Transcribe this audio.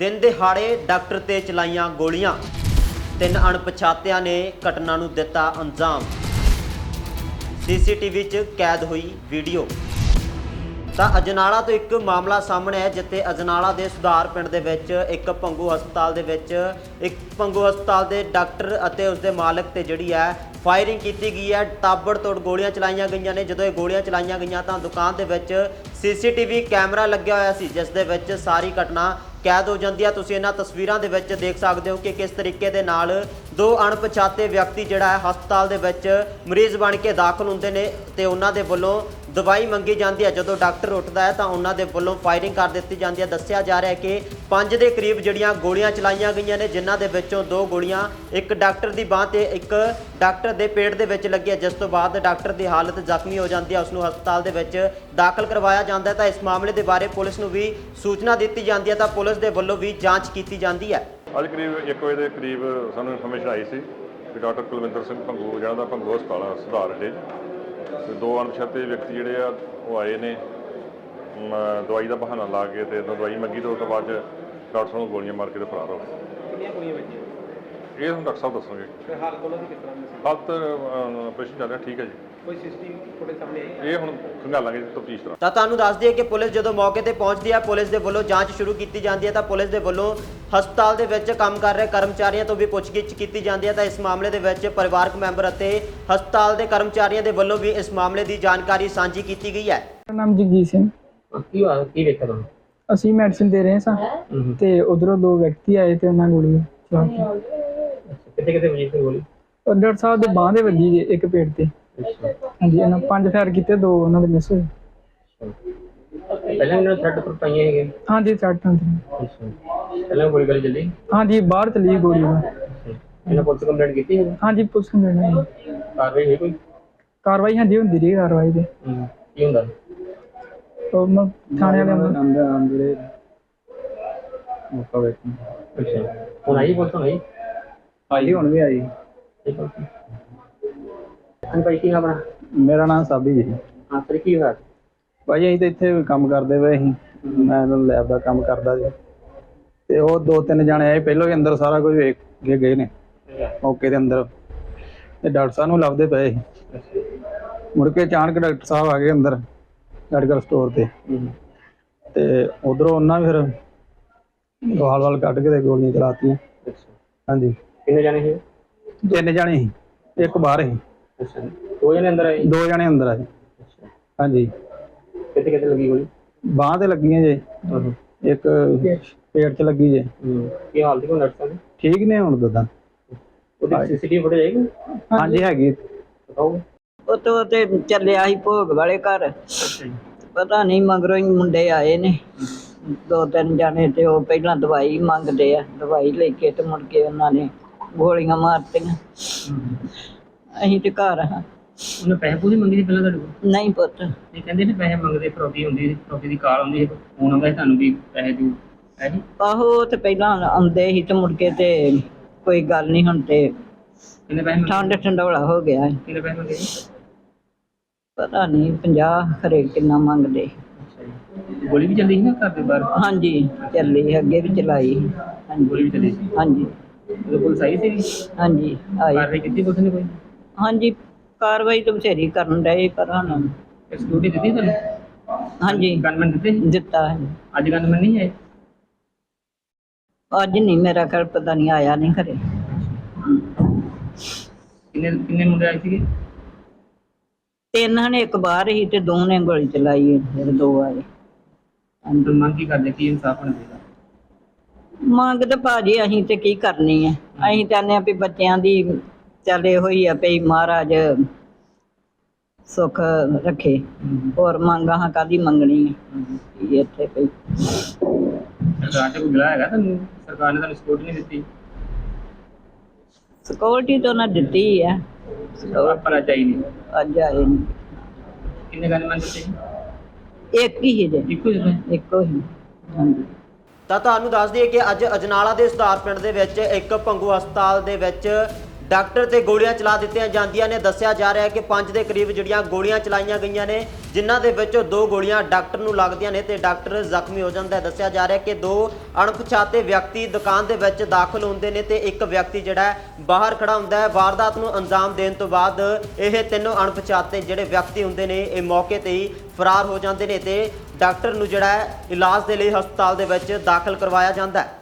ਦਿਨ ਦਿਹਾੜੇ ਡਾਕਟਰ ਤੇ ਚਲਾਈਆਂ ਗੋਲੀਆਂ। ਤਿੰਨ ਅਣਪਛਾਤਿਆਂ ਨੇ ਘਟਨਾ ਨੂੰ ਦਿੱਤਾ ਅੰਜਾਮ। ਸੀਸੀਟੀਵੀ 'ਚ ਕੈਦ ਹੋਈ ਵੀਡੀਓ। ਤਾਂ ਅਜਨਾਲਾ ਤੋਂ ਇੱਕ ਮਾਮਲਾ ਸਾਹਮਣੇ ਹੈ ਜਿੱਥੇ ਅਜਨਾਲਾ ਦੇ ਸੁਧਾਰ ਪਿੰਡ ਦੇ ਵਿੱਚ ਇੱਕ ਪੰਗੂ ਹਸਪਤਾਲ ਦੇ ਵਿੱਚ ਇੱਕ ਪੰਗੂ ਹਸਪਤਾਲ ਦੇ ਡਾਕਟਰ ਅਤੇ ਉਸਦੇ ਮਾਲਕ ਤੇ ਜਿਹੜੀ ਹੈ ਫਾਇਰਿੰਗ ਕੀਤੀ ਗਈ ਹੈ। ਤਾਬੜਤੋੜ ਗੋਲੀਆਂ ਚਲਾਈਆਂ ਗਈਆਂ ਨੇ। ਜਦੋਂ ਇਹ ਗੋਲੀਆਂ ਚਲਾਈਆਂ ਗਈਆਂ ਤਾਂ ਦੁਕਾਨ ਦੇ ਵਿੱਚ ਸੀਸੀਟੀਵੀ ਕੈਮਰਾ ਲੱਗਿਆ ਹੋਇਆ ਸੀ, ਜਿਸ ਦੇ ਵਿੱਚ ਸਾਰੀ ਘਟਨਾ ਕੈਦ ਹੋ ਜਾਂਦੀ ਹੈ ਤੁਸੀਂ ਇਹਨਾਂ ਤਸਵੀਰਾਂ ਦੇ ਵਿੱਚ ਦੇਖ ਸਕਦੇ ਹੋ ਕਿ ਕਿਸ ਤਰੀਕੇ ਦੇ ਨਾਲ ਦੋ ਅਣਪਛਾਤੇ ਵਿਅਕਤੀ ਜਿਹੜਾ ਹੈ ਹਸਪਤਾਲ ਦੇ ਵਿੱਚ ਮਰੀਜ਼ ਬਣ ਕੇ ਦਾਖਲ ਹੁੰਦੇ ਨੇ ਤੇ ਉਹਨਾਂ ਦੇ ਵੱਲੋਂ ਦਵਾਈ ਮੰਗੀ ਜਾਂਦੀ ਹੈ। ਜਦੋਂ ਡਾਕਟਰ ਉੱਠਦਾ ਹੈ ਤਾਂ ਉਹਨਾਂ ਦੇ ਵੱਲੋਂ ਫਾਇਰਿੰਗ ਕਰ ਦਿੱਤੀ ਜਾਂਦੀ ਹੈ। ਦੱਸਿਆ ਜਾ ਰਿਹਾ ਹੈ ਕਿ ਪੰਜ ਦੇ ਕਰੀਬ ਜਿਹੜੀਆਂ ਗੋਲੀਆਂ ਚਲਾਈਆਂ ਗਈਆਂ ਨੇ, ਜਿਨ੍ਹਾਂ ਦੇ ਵਿੱਚੋਂ ਦੋ ਗੋਲੀਆਂ ਇੱਕ ਡਾਕਟਰ ਦੀ ਬਾਹ ਤੇ ਇੱਕ ਡਾਕਟਰ ਦੇ ਪੇਟ ਦੇ ਵਿੱਚ ਲੱਗੀ ਹੈ ਜਿਸ ਤੋਂ ਬਾਅਦ ਡਾਕਟਰ ਦੀ ਹਾਲਤ ਜ਼ਖਮੀ ਹੋ ਜਾਂਦੀ ਹੈ। ਉਸ ਨੂੰ ਹਸਪਤਾਲ ਦੇ ਵਿੱਚ ਦਾਖਲ ਕਰਵਾਇਆ ਜਾਂਦਾ ਹੈ। ਤਾਂ ਇਸ ਮਾਮਲੇ ਦੇ ਬਾਰੇ ਪੁਲਿਸ ਨੂੰ ਵੀ ਸੂਚਨਾ ਦਿੱਤੀ ਜਾਂਦੀ ਹੈ। ਤਾਂ ਪੁਲਿਸ ਦੇ ਵੱਲੋਂ ਵੀ ਜਾਂਚ ਕੀਤੀ ਜਾਂਦੀ ਹੈ। ਅੱਜ ਕਰੀਬ 1 ਵਜੇ ਦੇ ਕਰੀਬ ਸਾਨੂੰ ਇਨਫੋਰਮੇਸ਼ਨ ਆਈ ਸੀ ਕਿ ਡਾਕਟਰ ਕੁਲਵਿੰਦਰ ਸਿੰਘ ਭੰਗੂ, ਜਿਹੜਾ ਦਾ ਭੰਗੂ ਹਸਪਤਾਲ ਸੁਧਾਰ ਅੱਡੇ ਤੇ ਦੋ ਅਣਪਛਾਤੇ ਵਿਅਕਤੀ ਜਿਹੜੇ ਆ, ਉਹ ਆਏ ਨੇ। ਦਵਾਈ ਦਾ ਬਹਾਨਾ ਲਾ ਕੇ ਤੇ ਇਹਨਾਂ ਦਵਾਈ ਮੰਗੀ ਤੇ ਉਸ ਤੋਂ ਬਾਅਦ 'ਚ ਡਾਕਟਰ ਸਾਹਿਬ ਨੂੰ ਗੋਲੀਆਂ ਮਾਰ ਕੇ ਤੇ ਫਰਾਰ ਹੋ ਗਏ। ਕਿੰਨੀਆਂ ਗੋਲੀਆਂ ਵੱਜੀਆਂ? ਇਹ ਹੁਣ ਡਾਕਟਰ ਸਾਹਿਬ ਦੱਸਣਗੇ। ਤੇ ਹਾਲਤ ਉਹਨਾਂ ਦੀ ਕਿਸ ਤਰ੍ਹਾਂ ਦੀ ਸੀ? ਹਾਲਤ ਆਪਰੇਸ਼ਨ ਚੱਲ ਰਿਹਾ ਠੀਕ ਹੈ ਜੀ। ਕੋਈ ਸਿਸਟਮ ਤੁਹਾਡੇ ਸਾਹਮਣੇ ਆਈ? ਇਹ ਹੁਣ ਖੰਗਾਲਾਂਗੇ ਤਫਤੀਸ਼ ਤਰ੍ਹਾਂ। ਤਾਂ ਤੁਹਾਨੂੰ ਦੱਸ ਦਈਏ ਕਿ ਪੁਲਿਸ ਜਦੋਂ ਮੌਕੇ ਤੇ ਪਹੁੰਚਦੀ ਹੈ ਪੁਲਿਸ ਦੇ ਵੱਲੋਂ ਜਾਂਚ ਸ਼ੁਰੂ ਕੀਤੀ ਜਾਂਦੀ ਹੈ ਤਾਂ ਪੁਲਿਸ ਦੇ ਵੱਲੋਂ ਹਸਪਤਾਲ ਦੇ ਵਿੱਚ ਕੰਮ ਕਰ ਰਹੇ ਕਰਮਚਾਰੀਆਂ ਤੋਂ ਵੀ ਪੁੱਛਗਿੱਛ ਕੀਤੀ ਜਾਂਦੀ ਹੈ ਤਾਂ ਇਸ ਮਾਮਲੇ ਦੇ ਵਿੱਚ ਪਰਿਵਾਰਕ ਮੈਂਬਰ ਅਤੇ ਹਸਪਤਾਲ ਦੇ ਕਰਮਚਾਰੀਆਂ ਦੇ ਵੱਲੋਂ ਵੀ ਇਸ ਮਾਮਲੇ ਦੀ ਜਾਣਕਾਰੀ ਸਾਂਝੀ ਕੀਤੀ ਗਈ ਹੈ। ਮੇਰਾ ਨਾਮ ਜਗਜੀਤ ਸਿੰਘ। ਕੀ ਹੋਇਆ? ਕੀ ਵੇਖਿਆ ਤੁਹਾਨੂੰ? ਅਸੀਂ ਮੈਡੀਸਿਨ ਦੇ ਰਹੇ ਸਾਂ ਹੂੰ ਤੇ ਉਧਰੋਂ ਦੋ ਵਿਅਕਤੀ ਆਏ ਤੇ ਉਹਨਾਂ ਗੋਲੀ ਚਲਾਤੀ। ਕਿੱਥੇ ਕਿੱਥੇ ਵਜੀ ਸੀ ਗੋਲੀ ਉਹ ਡਾਕਟਰ ਸਾਹਿਬ ਦੇ ਬਾਹ ਦੇ ਵੱਜੀ ਜੇ ਇੱਕ ਪੇਟ ਤੇ। ਹਾਂਜੀ ਇਹਨਾਂ ਪੰਜ ਫਾਇਰ ਕੀਤੇ ਦੋ ਉਹਨਾਂ ਦੇ ਮਿਸ ਹੋਏ। ਪਹਿਲਾਂ ਇਹਨਾਂ ਥਰਡ ਪਰ ਪਾਈਆਂ ਹੈਗੇ ਹਾਂਜੀ ਸੱਟ ਅੱਛਾ। ਪਹਿਲਾਂ ਗੋਲੀ ਗਲੀ ਚੱਲੀ? ਹਾਂਜੀ ਬਾਹਰ ਚਲੀ ਗੋਲੀ। ਉਹ। ਇਹਨਾਂ ਪੁਲਿਸ ਕੰਪਲੇਂਟ ਕੀਤੀ ਹੈ ਹਾਂਜੀ ਪੁਲਿਸ ਨੂੰ ਦੇਣਾ ਕਾਰਵਾਈ ਹੋਈ ਕੋਈ? ਕਾਰਵਾਈ ਹਾਂਜੀ ਹੁੰਦੀ ਰਹੀ ਕਾਰਵਾਈ ਤੇ। ਹੂੰ। ਕੀ ਹੁੰਦਾ? ਉਹ ਮ- ਥਾਣੇ ਵਾਲੇ ਅੰਦਰ ਅੰਦਰ ਅੰਦਰੇ ਮੌਕਾ ਵੇਖਣ। ਅੱਛਾ। ਹੁਣ ਆਈ ਪੁਲਿਸ ਹੁਣ ਆਈ? ਆਈ ਹੁਣ ਵੀ ਆਈ। ਠੀਕ ਹੈ ਕੀ? ਖਬਰ ਮੇਰਾ ਨਾਮ ਸਾਬੀ ਜੀ। ਹਾਂ ਫਿਰ ਕੀ ਹੋਇਆ? ਭਾਈ ਅਸੀਂ ਤਾਂ ਇੱਥੇ ਕੰਮ ਕਰਦੇ ਪਏ ਸੀ। ਮੈਂ ਲੈਬ ਦਾ ਕੰਮ ਕਰਦਾ ਜੀ ਤੇ ਉਹ ਦੋ ਤਿੰਨ ਜਣੇ ਆਏ ਪਹਿਲਾਂ ਹੀ ਅੰਦਰ ਸਾਰਾ ਕੁਝ ਵੇਖ ਕੇ ਗਏ ਨੇ। ਮੌਕੇ ਦੇ ਅੰਦਰ। ਤੇ ਡਾਕਟਰ ਸਾਹਿਬ ਨੂੰ ਲੱਭਦੇ ਪਏ ਸੀ। ਮੁੜ ਕੇ ਅਚਾਨਕ ਡਾਕਟਰ ਸਾਹਿਬ ਆ ਗਏ ਅੰਦਰ ਮੈਡੀਕਲ ਸਟੋਰ ਤੇ। ਤੇ ਉਧਰੋਂ ਉਹਨਾਂ ਫਿਰ ਵਾਲ ਵਾਲ ਕੱਢ ਕੇ ਤੇ ਗੋਲੀਆਂ ਚਲਾਤੀਆਂ। ਹਾਂਜੀ। ਕਿੰਨੇ ਜਾਣੇ ਸੀ? ਤਿੰਨ ਜਣੇ ਸੀ ਇੱਕ ਬਾਹਰ ਸੀ। ਅੱਛਾ ਦੋ ਜਣੇ ਅੰਦਰ ਆਏ ਦੋ ਜਣੇ ਅੰਦਰ ਆਏ। ਅੱਛਾ। ਹਾਂਜੀ। ਕਿੱਥੇ ਕਿੱਥੇ ਲੱਗੀ ਗੋਲੀ? ਬਾਂਹ ਤੇ ਲੱਗੀਆਂ ਜੇ। ਇੱਕ ਪੇਟ 'ਚ ਲੱਗੀ ਜੇ। ਕੀ ਹਾਲਤ ਕੋ ਨਰਸਾਂ ਦੀ ਠੀਕ ਨੇ ਹੁਣ ਦਦਾ। ਉਹਦੀ ਸੀਸੀਟੀਵੀ ਫੁਟੇਜ ਆਏਗੀ ਹਾਂਜੀ ਹੈਗੀ। ਦਿਖਾਓ। ਉਹ ਤੋਂ ਤੇ ਚੱਲਿਆ ਸੀ ਭੋਗ ਵਾਲੇ ਘਰ। ਪਤਾ ਨਹੀਂ ਮਗਰੋਂ ਹੀ ਮੁੰਡੇ ਆਏ ਨੇ। ਦੋ ਤਿੰਨ ਜਾਣੇ ਤੇ ਉਹ ਪਹਿਲਾਂ ਦਵਾਈ ਮੰਗਦੇ ਆ। ਦਵਾਈ ਲੈ ਕੇ ਤੇ ਮੁੜ ਕੇ ਉਹਨਾਂ ਨੇ ਗੋਲੀਆਂ ਮਾਰਤੀਆਂ। ਅਸੀਂ ਤੇ ਘਰ ਹਾਂ ਉਹਨੇ ਪੈਸੇ ਪੂਸੇ ਮੰਗੇ ਸੀ ਪਹਿਲਾਂ ਤੁਹਾਡੇ ਕੋਲ? ਨਹੀਂ ਪੁੱਤ। ਇਹ ਕਹਿੰਦੇ ਨੇ ਪੈਸੇ ਮੰਗਦੇ ਫਰੋਤੀ ਹੁੰਦੀ ਸੀ ਫਰੋਤੀ ਦੀ ਕਾਲ ਹੁੰਦੀ ਸੀ ਫੋਨ ਆਉਂਦਾ ਸੀ ਤੁਹਾਨੂੰ ਵੀ ਪੈਸੇ ਦਿਓ ਹੈ ਜੀ? ਆਹੋ ਉਹ ਤੇ ਪਹਿਲਾਂ ਆਉਂਦੇ ਸੀ ਤੇ ਮੁੜ ਕੇ ਤੇ ਕੋਈ ਗੱਲ ਨਹੀਂ ਹੁਣ ਤੇ ਕਿੰਨੇ ਪੈਸੇ ਮੰਗੇ? ਠੰਡ ਠੰਡੋਲਾ ਹੋ ਗਿਆ। ਹੈ। ਕਿੰਨੇ ਪੈਸੇ ਮੰਗੇ ਜੀ ਪਤਾ ਨਹੀਂ 50 ਖਰੇ ਕਿੰਨਾ ਮੰਗਦੇ ਅੱਛਾ ਜੀ। ਗੋਲੀ ਵੀ ਚੱਲੀ ਸੀ ਨਾ ਘਰ ਦੇ ਬਾਹਰ? ਹਾਂਜੀ ਚੱਲੀ ਅੱਗੇ ਵੀ ਚਲਾਈ ਹਾਂਜੀ ਗੋਲੀ ਵੀ ਚੱਲੀ ਸੀ? ਹਾਂਜੀ। ਉਹ ਪੁਲਿਸ ਆਈ ਸੀ ਹਾਂਜੀ ਆਈ। ਕਾਰਵਾਈ ਕੀਤੀ ਪੁਲਿਸ ਨੇ ਕੋਈ? ਹਾਂਜੀ ਕਾਰਵਾਈ ਤਾਂ ਬਥੇਰੀ ਕਰਨ ਡਏ ਪਰ ਹੁਣ ਸਿਕਿਉਰਿਟੀ ਦਿੱਤੀ ਤੁਹਾਨੂੰ? ਹਾਂਜੀ। ਗਨਮੈਨ ਦਿੱਤੇ? ਸੀ? ਦਿੱਤਾ ਹੈ ਅੱਜ ਗਨਮੈਨ ਨਹੀਂ ਆਏ? ਅੱਜ ਨਹੀਂ ਮੇਰਾ ਘਰ ਪਤਾ ਨਹੀਂ ਆਇਆ ਨਹੀਂ ਘਰੇ ਕਿੰਨੇ ਕਿੰਨੇ ਮੁੰਡੇ ਆਏ ਸੀਗੇ? ਤਿੰਨ ਨੇ ਇੱਕ ਬਾਹਰ ਹੀ ਤੇ ਦੋ ਨੇ ਗੋਲੀ ਚਲਾਈ ਹੈ, ਫਿਰ ਦੋ ਆਏ। ਅੰਦਰ ਮੰਗ ਕੀ ਕਰਦੇ ਕੀ ਇਨਸਾਫ ਹੋਣਾ ਚਾਹੀਦਾ? ਮੰਗ ਤੇ ਭਾਜੀ ਅਸੀਂ ਤੇ ਕੀ ਕਰਨੀ ਹੈ ਅਸੀਂ ਚਾਹੁੰਦੇ ਆ ਵੀ ਬੱਚਿਆਂ ਦੀ ਚੱਲੇ ਹੋਈ ਆ ਪਈ ਮਹਾਰਾਜ ਸੁੱਖ ਰੱਖੇ। ਹੋਰ ਮੰਗਾਂ ਕਾਦੀ ਮੰਗਣੀ ਹੈ ਵੀ ਇੱਥੇ ਪਈ ਸਰਕਾਰ ਤੇ ਕੋਈ ਗਿਲਾ ਹੈਗਾ ਤੁਹਾਨੂੰ? ਸਰਕਾਰ ਨੇ ਤੁਹਾਨੂੰ ਸਪੋਰਟ ਨਹੀਂ ਦਿੱਤੀ? ਸਿਕਿਉਰਿਟੀ ਤਾਂ ਉਹਨਾਂ ਦਿੱਤੀ ਹੈ ਪਰ ਅੱਜ ਆਏ ਨੇ ਕਿੰਨੇ ਗਨਮੈਨ ਦਿੱਤੇ? ਇੱਕ ਹੀ ਜੇ ਇੱਕੋ ਜਿਹਾ ਇੱਕੋ ਹੀ। ਹਾਂਜੀ। ਤਾਂ ਤੁਹਾਨੂੰ ਦੱਸ ਦਈਏ ਕਿ ਅੱਜ ਅਜਨਾਲਾ ਦੇ ਸੁਧਾਰ ਪਿੰਡ ਦੇ ਵਿੱਚ ਇੱਕ ਪੰਗੂ ਹਸਪਤਾਲ ਦੇ ਵਿੱਚ ਡਾਕਟਰ ਤੇ ਗੋਲੀਆਂ ਚਲਾ ਦਿੱਤੀਆਂ ਜਾਂਦੀਆਂ ਨੇ। ਦੱਸਿਆ ਜਾ ਰਿਹਾ ਹੈ ਕਿ 5 ਦੇ ਕਰੀਬ ਜਿਹੜੀਆਂ ਗੋਲੀਆਂ ਚਲਾਈਆਂ ਗਈਆਂ ਨੇ, ਜਿਨ੍ਹਾਂ ਦੇ ਵਿੱਚੋਂ ਦੋ ਗੋਲੀਆਂ ਡਾਕਟਰ ਨੂੰ ਲੱਗਦੀਆਂ ਨੇ ਤੇ ਡਾਕਟਰ ਜ਼ਖਮੀ ਹੋ ਜਾਂਦਾ ਹੈ। ਦੱਸਿਆ ਜਾ ਰਿਹਾ ਹੈ ਕਿ ਦੋ ਅਣਪਛਾਤੇ ਵਿਅਕਤੀ ਦੁਕਾਨ ਦੇ ਵਿੱਚ ਦਾਖਲ ਹੁੰਦੇ ਨੇ ਤੇ ਇੱਕ ਵਿਅਕਤੀ ਜਿਹੜਾ ਬਾਹਰ ਖੜਾ ਹੁੰਦਾ ਹੈ। ਵਾਰਦਾਤ ਨੂੰ ਅੰਜਾਮ ਦੇਣ ਤੋਂ ਬਾਅਦ ਇਹ ਤਿੰਨੋਂ ਅਣਪਛਾਤੇ ਜਿਹੜੇ ਵਿਅਕਤੀ ਹੁੰਦੇ ਨੇ, ਇਹ ਮੌਕੇ ਤੇ ਹੀ ਫਰਾਰ ਹੋ ਜਾਂਦੇ ਨੇ ਤੇ ਡਾਕਟਰ ਨੂੰ ਜਿਹੜਾ ਹੈ ਇਲਾਜ ਦੇ ਲਈ ਹਸਪਤਾਲ ਦੇ ਵਿੱਚ ਦਾਖਲ ਕਰਵਾਇਆ ਜਾਂਦਾ ਹੈ।